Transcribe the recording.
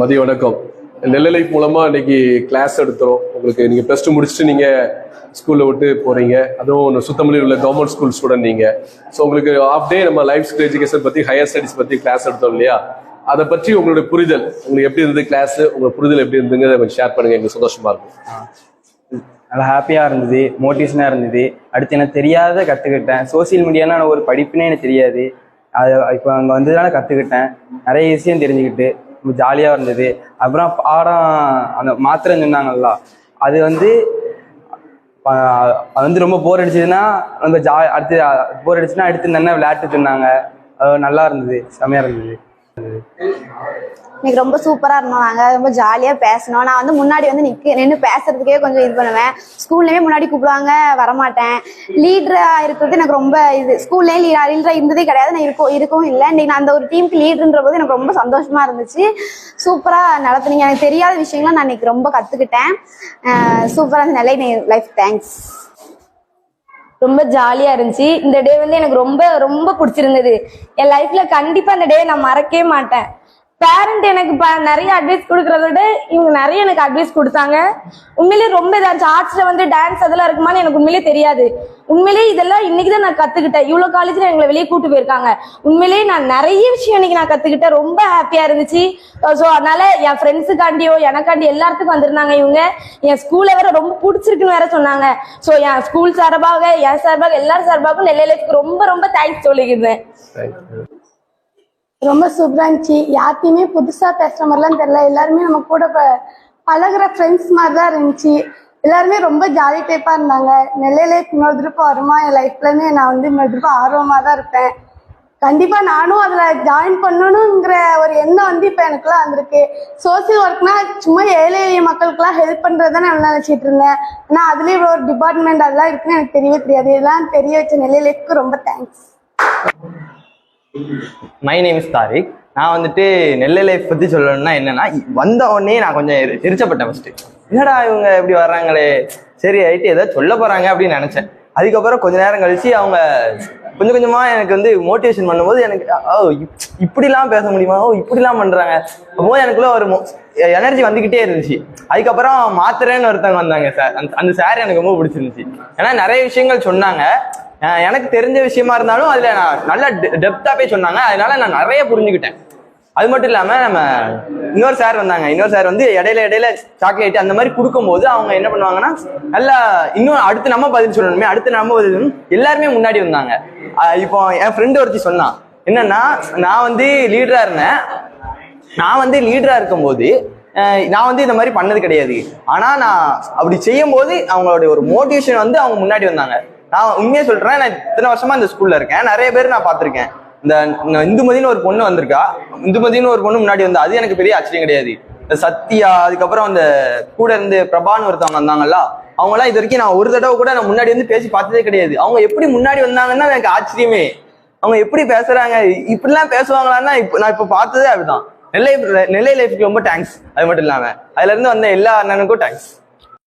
மதிய வணக்கம். நெல்லை மூலமா இன்னைக்கு கிளாஸ் எடுத்துறோம் உங்களுக்கு நீங்க ப்ளஸ் டூ முடிச்சுட்டு நீங்க ஸ்கூல்ல விட்டு போறீங்க. அதுவும் சுத்தமல்லியில் உள்ள கவர்மெண்ட் ஸ்கூல் ஸ்டூடெண்ட் நீங்க. ஸோ உங்களுக்கு ஆஃப் டே நம்ம லைஃப் ஸ்கில் எஜுகேஷன் பத்தி ஹையர் ஸ்டடிஸ் பத்தி கிளாஸ் எடுத்தோம் இல்லையா? அதை பற்றி உங்களுடைய புரிதல். உங்களுக்கு எப்படி இருந்தது கிளாஸ் உங்க புரிதல் எப்படி இருந்துங்கிறத கொஞ்சம் ஷேர் பண்ணுங்க. எங்களுக்கு சந்தோஷமா இருக்கும். நல்லா ஹாப்பியாக இருந்தது. மோட்டிவேஷனாக இருந்தது. அடுத்து எனக்கு தெரியாத கற்றுக்கிட்டேன் சோஷியல் மீடியானா ஒரு படிப்புனே எனக்கு தெரியாது. அது இப்போ அங்கே வந்ததுனால கற்றுக்கிட்டேன் நிறைய விஷயம் தெரிஞ்சுக்கிட்டு ஜாலியாக இருந்தது. அப்புறம் பாடம் அந்த மாத்திரை சொன்னாங்கல்ல அது வந்து அது வந்து ரொம்ப போர் அடிச்சதுன்னா ரொம்ப ஜா அடுத்து போர் அடிச்சுன்னா அடுத்து என்ன விளையாட்டு சொன்னாங்க நல்லா இருந்தது செமையாக இருந்தது. எனக்கு ரொம்ப சூப்பரா இருந்தோம் நாங்க. ரொம்ப ஜாலியா பேசணும் நான் வந்து முன்னாடி வந்து நிக்க நின்று பேசுறதுக்கே கொஞ்சம் இது பண்ணுவேன். ஸ்கூல்லேயுமே முன்னாடி கூப்பிடுவாங்க வரமாட்டேன். லீடரா இருக்கிறது எனக்கு ரொம்ப இது. ஸ்கூல்லயும் லீடரா இருந்ததே கிடையாது. நான் இருக்கும் இருக்கவும் இல்லை. இன்னைக்கு நான் அந்த ஒரு டீமுக்கு லீடர்ன்ற போது எனக்கு ரொம்ப சந்தோஷமா இருந்துச்சு. சூப்பரா நடத்துனீங்க. எனக்கு தெரியாத விஷயங்கள்லாம் நான் இன்னைக்கு ரொம்ப கத்துக்கிட்டேன். சூப்பரா இருந்த நிலை லைஃப் தேங்க்ஸ் ரொம்ப ஜாலியா இருந்துச்சு. இந்த டே வந்து எனக்கு ரொம்ப ரொம்ப பிடிச்சிருந்தது. என் லைஃப்ல கண்டிப்பா அந்த டே நான் மறக்கவே மாட்டேன். பேரண்ட் எனக்கு நிறைய அட்வைஸ் கொடுக்கறத விட இவங்க நிறைய எனக்கு அட்வைஸ் கொடுத்தாங்க. உண்மையிலேயே ரொம்ப ஏதாச்சும் ஆர்ட்ஸ்ல வந்து டான்ஸ் அதெல்லாம் இருக்குமான்னு எனக்கு உண்மையிலேயே தெரியாது. உண்மையிலேயே இதெல்லாம் இன்னைக்கு தான் நான் கத்துக்கிட்டேன். இவ்வளவு காலேஜ்ல எங்களை வெளியே கூட்டு போயிருக்காங்க. உண்மையிலேயே நான் நிறைய விஷயம் இன்னைக்கு நான் கத்துக்கிட்டேன். ரொம்ப ஹாப்பியா இருந்துச்சு. ஸோ அதனால என் ஃப்ரெண்ட்ஸுக்காண்டியோ எனக்காண்டி எல்லாத்துக்கும் வந்திருந்தாங்க இவங்க. என் ஸ்கூலை வேற ரொம்ப பிடிச்சிருக்குன்னு வேற சொன்னாங்க. ஸோ என் ஸ்கூல் சார்பாக என் சார்பாக எல்லாரும் சார்பாகவும் நெல்லையிலுக்கு ரொம்ப ரொம்ப தேங்க்ஸ் சொல்லிக்கிறேன். ரொம்ப சூப்பராக இருந்துச்சு. யார்கிட்டையுமே புதுசாக பேசுகிற மாதிரிலாம் தெரில எல்லாருமே நம்ம கூட ப- பழகுற ஃப்ரெண்ட்ஸ் மாதிரி தான் இருந்துச்சு. எல்லாருமே ரொம்ப ஜாலி டைப்பாக இருந்தாங்க. நெல்லையிலே இன்னொரு திருப்பம் வருமா? என் லைஃப்லன்னு நான் வந்து இன்னொரு திருப்பம் ஆர்வமாக தான் இருப்பேன். கண்டிப்பாக நானும் அதில் ஜாயின் பண்ணணுங்கிற ஒரு எண்ணம் வந்து இப்போ எனக்குலாம் வந்திருக்கு. சோசியல் ஒர்க்னா சும்மா ஏழை எளிய மக்களுக்குலாம் ஹெல்ப் பண்ணுறது தான் நான் நினச்சிட்டு இருந்தேன். ஆனால் அதுலேயும் இவ்வளோ ஒரு டிபார்ட்மெண்ட் அதெல்லாம் இருக்குன்னு எனக்கு தெரியவே தெரியாது. இதெல்லாம் தெரிய வச்ச நெல்லையிலேக்கு ரொம்ப thanks my name is Tariq நான் வந்துட்டு நெல்லை லைஃப் பத்தி சொல்லணும்னா என்னன்னா வந்த உடனே நான் கொஞ்சம் எரி- எரிச்சப்பட்டேன் ஃபர்ஸ்ட் என்னடா இவங்க இப்படி வர்றாங்களே? சரி ரைட்டு ஏதோ சொல்ல போறாங்க அப்படின்னு நினைச்சேன். அதுக்கப்புறம் கொஞ்ச நேரம் கழிச்சு அவங்க கொஞ்சம் கொஞ்சமா எனக்கு வந்து மோட்டிவேஷன் பண்ணும்போது எனக்கு ஓ இப்- இப்படிலாம் பேச முடியுமா? ஓ இப்படிலாம் பண்றாங்க. அப்போ எனக்குள்ள ஒரு எனர்ஜி வந்துகிட்டே இருந்துச்சு. அதுக்கப்புறம் மாத்திரன்னு ஒருத்தவங்க வந்தாங்க சார் அந்த அந்த சார் எனக்கு ரொம்ப பிடிச்சிருந்துச்சு. ஏன்னா நிறைய விஷயங்கள் சொன்னாங்க. எனக்கு தெரிஞ்ச விஷயமா இருந்தாலும் அதுல நான் நல்ல டெப்தா போய் சொன்னாங்க. அதனால நான் நிறைய புரிஞ்சுக்கிட்டேன். அது மட்டும் இல்லாம நம்ம இன்னொரு சார் வந்தாங்க. இன்னொரு சார் வந்து இடையில இடையில சாக்லேட் அந்த மாதிரி கொடுக்கும்போது அவங்க என்ன பண்ணுவாங்கன்னா நல்லா இன்னும் அடுத்து நம்ம பதில் சொல்லணுமே அடுத்து நம்ம பதில் எல்லாருமே முன்னாடி வந்தாங்க. இப்போ என் ஃப்ரெண்டு ஒருத்தி சொன்னான். என்னன்னா நான் வந்து லீடரா இருந்தேன். நான் வந்து லீடரா இருக்கும்போது நான் வந்து இந்த மாதிரி பண்ணது கிடையாது. ஆனா நான் அப்படி செய்யும் போது அவங்களோட ஒரு மோட்டிவேஷன் வந்து அவங்க முன்னாடி வந்தாங்க. நான் உண்மையா சொல்றேன் நான் இத்தனை வருஷமா இந்த ஸ்கூல்ல இருக்கேன். நிறைய பேர் நான் பார்த்திருக்கேன். இந்த இந்துமதினு ஒரு பொண்ணு வந்திருக்கா. இந்துமதினு ஒரு பொண்ணு முன்னாடி வந்தா அது எனக்கு பெரிய ஆச்சரியம் கிடையாது. இந்த சத்யா அதுக்கப்புறம் அந்த கூட இருந்து பிரபான்னு ஒருத்தவங்க வந்தாங்கல்ல அவங்க எல்லாம் இது வரைக்கும் நான் ஒரு தடவை கூட நான் முன்னாடி வந்து பேசி பார்த்ததே கிடையாது. அவங்க எப்படி முன்னாடி வந்தாங்கன்னா எனக்கு ஆச்சரியமே. அவங்க எப்படி பேசுறாங்க இப்படிலாம் பேசுவாங்களான்னா இப்போ நான் இப்போ பார்த்ததே அப்படிதான். நெல்லை நெல்லை லைஃப்க்கு ரொம்ப தேங்க்ஸ் அது மட்டும் இல்லாம அதுல இருந்து வந்த எல்லா அண்ணனுக்கும் தேங்க்ஸ்